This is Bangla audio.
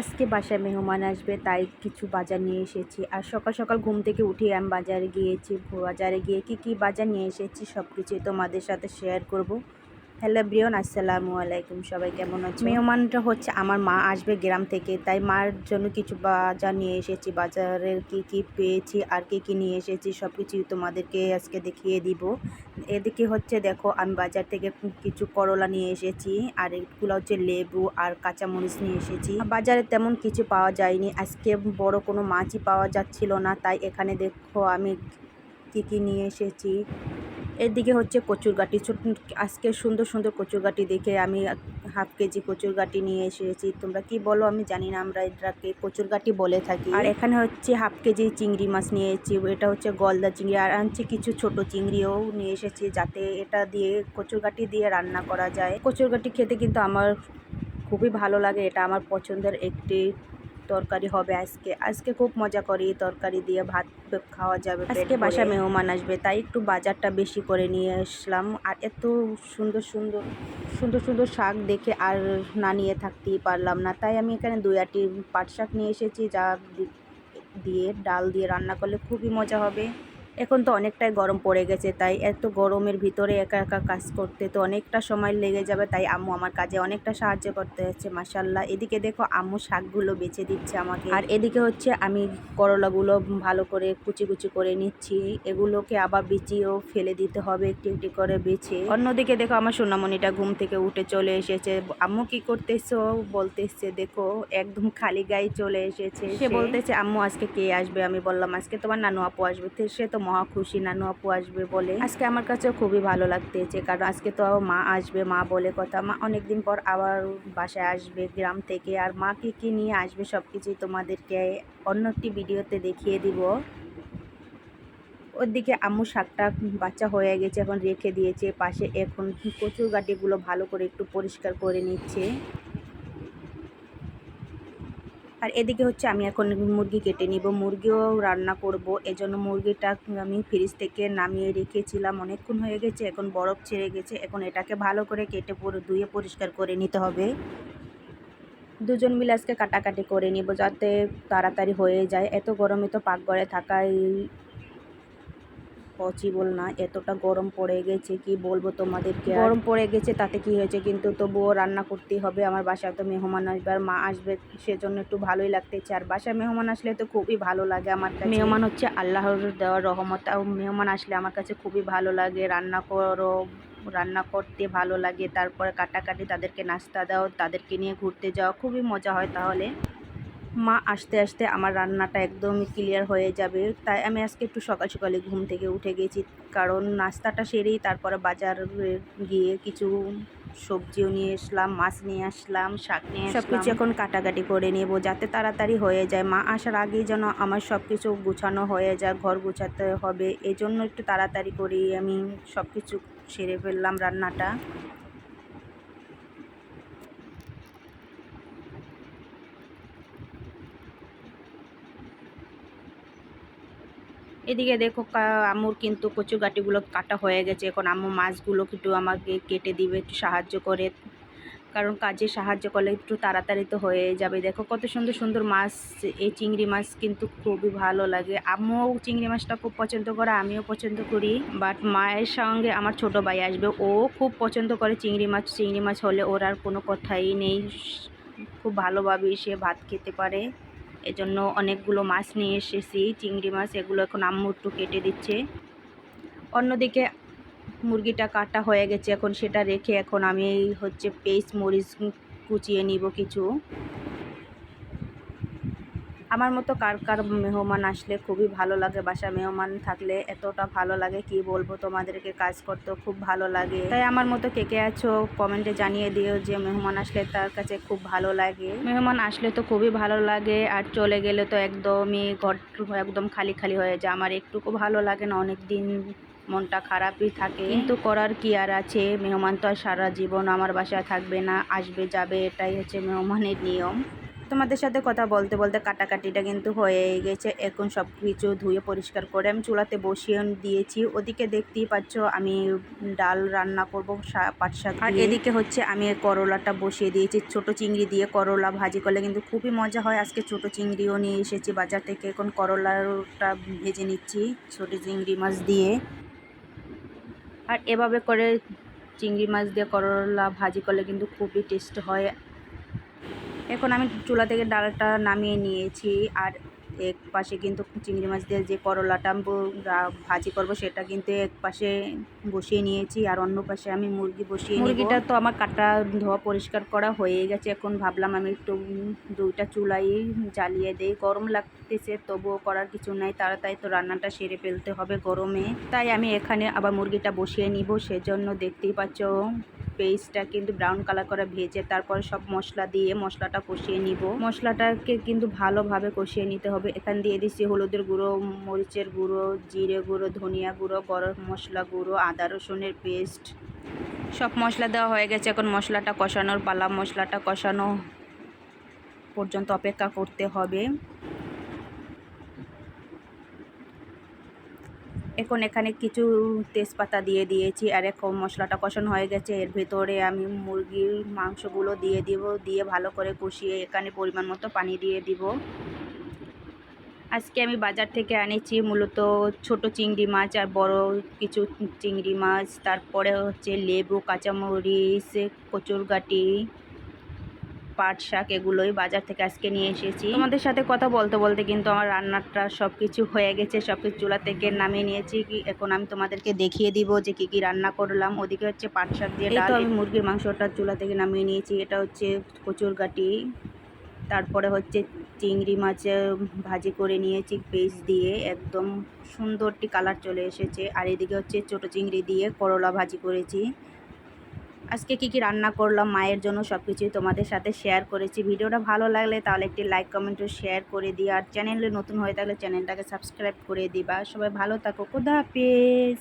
আজকে বাসায় মেহমান আসবে, তাই কিছু বাজার নিয়ে এসেছি। আর সকাল সকাল ঘুম থেকে উঠে আমি বাজারে গিয়েছি, বাজারে গিয়ে কি কি বাজার নিয়ে এসেছি সব কিছুই তোমাদের সাথে শেয়ার করব। হ্যালো ব্রিয়ন আসসালামু আলাইকুম। সবাই কেমন আছে? মেহমানটা হচ্ছে আমার মা আসবে গ্রাম থেকে, তাই মার জন্য কিছু বাজার নিয়ে এসেছি। বাজারের কি কি পেয়েছি, আর কি কি নিয়ে এসেছি সব কিছুই তোমাদেরকে আজকে দেখিয়ে দিব। এদিকে হচ্ছে দেখো, আমি বাজার থেকে কিছু করলা নিয়ে এসেছি, আর এগুলো হচ্ছে লেবু আর কাঁচামরিচ নিয়ে এসেছি। বাজারে তেমন কিছু পাওয়া যায়নি, আজকে বড় কোনো মাছই পাওয়া যাচ্ছিল না, তাই এখানে দেখো আমি কি কি নিয়ে এসেছি। এদিকে হচ্ছে কচুর গাটি ছোট আজকে সুন্দর সুন্দর কচুর গাটি দেখে আমি হাফ কেজি কচুর গাটি নিয়ে এসেছি। তোমরা কি বলো? আমি জানি না, আমরা এটাকে কচুর গাটি বলে থাকি। আর এখানে হচ্ছে হাফ কেজি চিংড়ি মাছ নিয়েছি এটা হচ্ছে গলদা চিংড়ি। আর আনছি কিছু ছোট চিংড়িও নিয়ে এসেছি যাতে এটা দিয়ে কচুর গাটি দিয়ে রান্না করা যায়। কচুর গাটি খেতে কিন্তু আমার খুবই ভালো লাগে। এটা আমার পছন্দের একটি তরকারি হবে আজকে। আজকে খুব মজা করি এই তরকারি দিয়ে ভাত খাওয়া যাবে আজকে বাসা মেহমান আসবে তাই একটু বাজারটা বেশি করে নিয়ে আসলাম। আর এত সুন্দর সুন্দর সুন্দর সুন্দর শাক দেখে আর না নিয়ে থাকতেই পারলাম না। তাই আমি এখানে দুই আটি পাট শাক নিয়ে এসেছি যা দিয়ে ডাল দিয়ে রান্না করলে খুবই মজা হবে। এখন তো অনেকটাই গরম পড়ে গেছে তাই এত গরমের ভিতরে একা একা কাজ করতে তো অনেকটা সময় লেগে যাবে তাই আম্মু আমার কাজে অনেকটা সাহায্য করতে হচ্ছে মাসাল্লাহ এদিকে দেখো আম্মু শাকগুলো বেছে দিচ্ছে আমাকে। আর এদিকে হচ্ছে আমি করলাগুলো ভালো করে কুচি কুচি করে নিচ্ছি এগুলোকে আবার বিচিয়েও ফেলে দিতে হবে একটি একটি করে বেছে। অন্যদিকে দেখো আমার সোনামণিটা ঘুম থেকে উঠে চলে এসেছে। আম্মু কি করতেছো? বলতেছে দেখো একদম খালি গায়ে চলে এসেছে। সে বলতেছে আম্মু আজকে কে আসবে? আমি বললাম আজকে তোমার নানু আপু আসবে। সে তো মহা খুশি নানু আপু আসবে বলে। আজকে আমার কাছে খুবই ভালো লাগতেছে, কারণ আজকে তো মা আসবে, মা বলে কথা। মা অনেকদিন পর আবার বাসায় আসবে, গ্রাম থেকে। আর মা কি কি নিয়ে আসবে সব কিছুই তোমাদেরকে অন্য একটি ভিডিওতে দেখিয়ে দিব। ওদিকে আম্মু শাকটা বাচ্চা হয়ে গেছে, এখন রেখে দিয়েছে পাশে। এখন কচুর গাটিগুলো ভালো করে একটু পরিষ্কার করে নিচ্ছে। আর এদিকে হচ্ছে আমি এখন মুরগি কেটে নিব। মুরগিও রান্না করব। এজন্য মুরগিটা আমি ফ্রিজ থেকে নামিয়ে রেখেছিলাম। অনেকক্ষণ হয়ে গেছে, এখন বরফ ছেড়ে গেছে। এখন এটাকে ভালো করে কেটে পুরো ধুয়ে পরিষ্কার করে নিতে হবে। দুজন মিলে আজকে কাটাকাটি করে নিব যাতে তাড়াতাড়ি হয়ে যায়। এত গরমে তো পাকঘরে থাকাই পসিবল না। এতটা গরম পড়ে গেছে কি বলব তোমাদেরকে গরম পড়ে গেছে তাতে কি হয়েছে কিন্তু তবুও রান্না করতেই হবে। আমার বাসায় তো মেহমান আসবে আর মা আসবে সেজন্য একটু ভালোই লাগতেছে। আর বাসায় মেহমান আসলে তো খুবই ভালো লাগে আমার মেহমান হচ্ছে আল্লাহর দেওয়ার রহমত। মেহমান আসলে আমার কাছে খুবই ভালো লাগে। রান্না করো রান্না করতে ভালো লাগে। তারপরে কাটাকাটি তাদেরকে নাস্তা দাও তাদেরকে নিয়ে ঘুরতে যাওয়া খুবই মজা হয় তাহলে। মা আসতে আসতে আমার রান্নাটা একদমই ক্লিয়ার হয়ে যাবে। তাই আমি আজকে একটু সকাল সকালে ঘুম থেকে উঠে গেছি। কারণ নাস্তাটা সেরেই তারপরে বাজার গিয়ে কিছু সবজিও নিয়ে আসলাম মাছ নিয়ে আসলাম শাক নিয়ে সব কিছু এখন কাটাকাটি করে নেব যাতে তাড়াতাড়ি হয়ে যায়। মা আসার আগেই যেন আমার সব কিছু গুছানো হয়ে যায় ঘর গুছাতে হবে। এজন্য একটু তাড়াতাড়ি করি আমি সব কিছু সেরে ফেললাম রান্নাটা। এদিকে দেখো আম্মুর কিন্তু কচু গাটিগুলো কাটা হয়ে গেছে। এখন আম্মু মাছগুলো একটু আমাকে কেটে দিবে, একটু সাহায্য করে। কারণ কাজে সাহায্য করলে একটু তাড়াতাড়ি তো হয়ে যাবে। দেখো কত সুন্দর সুন্দর মাছ, এই চিংড়ি মাছ কিন্তু খুবই ভালো লাগে। আম্মুও চিংড়ি মাছটা খুব পছন্দ করে, আমিও পছন্দ করি। বাট মায়ের সঙ্গে আমার ছোট ভাই আসবে, ও খুব পছন্দ করে চিংড়ি মাছ। চিংড়ি মাছ হলে ওর আর কোনো কথাই নেই। খুব ভালোভাবে সে ভাত খেতে পারে। এজন্য অনেকগুলো মাছ নিয়ে এসেছি, চিংড়ি মাছ এগুলো এখন আম্মু একটু কেটে দিচ্ছে। অন্যদিকে মুরগিটা কাটা হয়ে গেছে, এখন সেটা রেখে এখন আমি হচ্ছে পেস্ট মরিচ কুচিয়ে নিব কিছু। আমার মতো কার কার মেহমান আসলে খুবই ভালো লাগে বাসা মেহমান থাকলে, এতটা ভালো লাগে কি বলব তোমাদেরকে, কাজ করতে খুব ভালো লাগে। তাই আমার মতো কে কে আছো, কমেন্টে জানিয়ে দিও যে মেহমান আসলে তার কাছে খুব ভালো লাগে। মেহমান আসলে তো খুবই ভালো লাগে, আর চলে গেলে তো একদমই ঘর, একদম খালি খালি হয়ে যায়। আমার একটুকু ভালো লাগে না অনেক দিন মনটা খারাপই থাকে। কিন্তু করার কি আর আছে? মেহমান তো আর সারা জীবন আমার বাসায় থাকবে না, আসবে যাবে, এটাই হচ্ছে মেহমানের নিয়ম। তোমাদের সাথে কথা বলতে বলতে কাটাকাটিটা কিন্তু হয়ে গেছে। এখন সব কিছু ধুয়ে পরিষ্কার করে আমি চুলাতে বসিয়ে দিয়েছি। ওদিকে দেখতেই পাচ্ছ আমি ডাল রান্না করব পাট শাক আর এদিকে হচ্ছে আমি করলাটা বসিয়ে দিয়েছি। ছোট চিংড়ি দিয়ে করলা ভাজি করলে কিন্তু খুবই মজা হয়। আজকে ছোট চিংড়িও নিয়ে এসেছি বাজার থেকে। এখন করলাটা ভেজে নিচ্ছি ছোট চিংড়ি মাছ দিয়ে। আর এভাবে করে চিংড়ি মাছ দিয়ে করলা ভাজি করলে কিন্তু খুবই টেস্ট হয়। এখন আমি চুলা থেকে ডালটা নামিয়ে নিয়েছি আর এক পাশে কিন্তু চিংড়ি মাছ দিয়ে যে করলাটা ভাজি করব সেটা কিন্তু এক পাশে বসিয়ে নিয়েছি আর অন্য পাশে আমি মুরগি বসিয়ে মুরগিটা তো আমার কাটা ধোয়া পরিষ্কার করা হয়ে গেছে, এখন ভাবলাম আমি একটু দুইটা চুলাই জ্বালিয়ে দেই। গরম লাগতেছে, তবুও করার কিছু নাই, তাড়াতাড়ি তো রান্নাটা সেরে ফেলতে হবে গরমে। তাই আমি এখানে আবার মুরগিটা বসিয়ে নিব, সেজন্য দেখতেই পাচ্ছ পেস্টটা কিন্তু ব্রাউন কালার করে ভেজে তারপরে সব মশলা দিয়ে মশলাটা কষিয়ে নিব। মশলাটাকে কিন্তু ভালোভাবে কষিয়ে নিতে হবে। এখান দিয়ে দিচ্ছি হলুদের গুঁড়ো, মরিচের গুঁড়ো, জিরে গুঁড়ো, ধনিয়া গুঁড়ো, গরম মশলা গুঁড়ো, আদা রসুনের পেস্ট সব মশলা দেওয়া হয়ে গেছে। এখন মশলাটা কষানোর পালা। মশলাটা কষানো পর্যন্ত অপেক্ষা করতে হবে। এখন এখানে কিছু তেজপাতা দিয়ে দিয়েছি, আর এখন মশলাটা কষানো হয়ে গেছে। এর ভেতরে আমি মুরগির মাংসগুলো দিয়ে দিব, দিয়ে ভালো করে কষিয়ে এখানে পরিমাণ মতো পানি দিয়ে দিব। আজকে আমি বাজার থেকে আনেছি মূলত ছোট চিংড়ি মাছ আর বড় কিছু চিংড়ি মাছ। তারপরে হচ্ছে লেবু, কাঁচামরিচ কচুরগাটি পাট শাক এগুলোই বাজার থেকে আজকে নিয়ে এসেছি। তোমাদের সাথে কথা বলতে বলতে কিন্তু আমার রান্নাটা সব কিছু হয়ে গেছে সব কিছু চুলা থেকে নামিয়ে নিয়েছি। কি এখন আমি তোমাদেরকে দেখিয়ে দিব যে কি কি রান্না করলাম। ওদিকে হচ্ছে পাট শাক দিয়ে ডাল আমি মুরগির মাংসটা চুলা থেকে নামিয়ে নিয়েছি। এটা হচ্ছে কচুর গাটি। তারপরে হচ্ছে চিংড়ি মাছ ভাজি করে নিয়েছি পেস্ট দিয়ে। একদম সুন্দরটি কালার চলে এসেছে। আর এদিকে হচ্ছে ছোটো চিংড়ি দিয়ে করলা ভাজি করেছি। আজকে কি কি রান্না করলাম, মায়ের জন্য সব কিছুই তোমাদের সাথে শেয়ার করেছি। ভিডিওটা ভালো লাগলে তাহলে একটি লাইক কমেন্ট শেয়ার করে দিই আর চ্যানেলে নতুন হয়ে থাকলে চ্যানেলটাকে সাবস্ক্রাইব করে দিবা। সবাই ভালো থাকো। খুদা হাফিজ।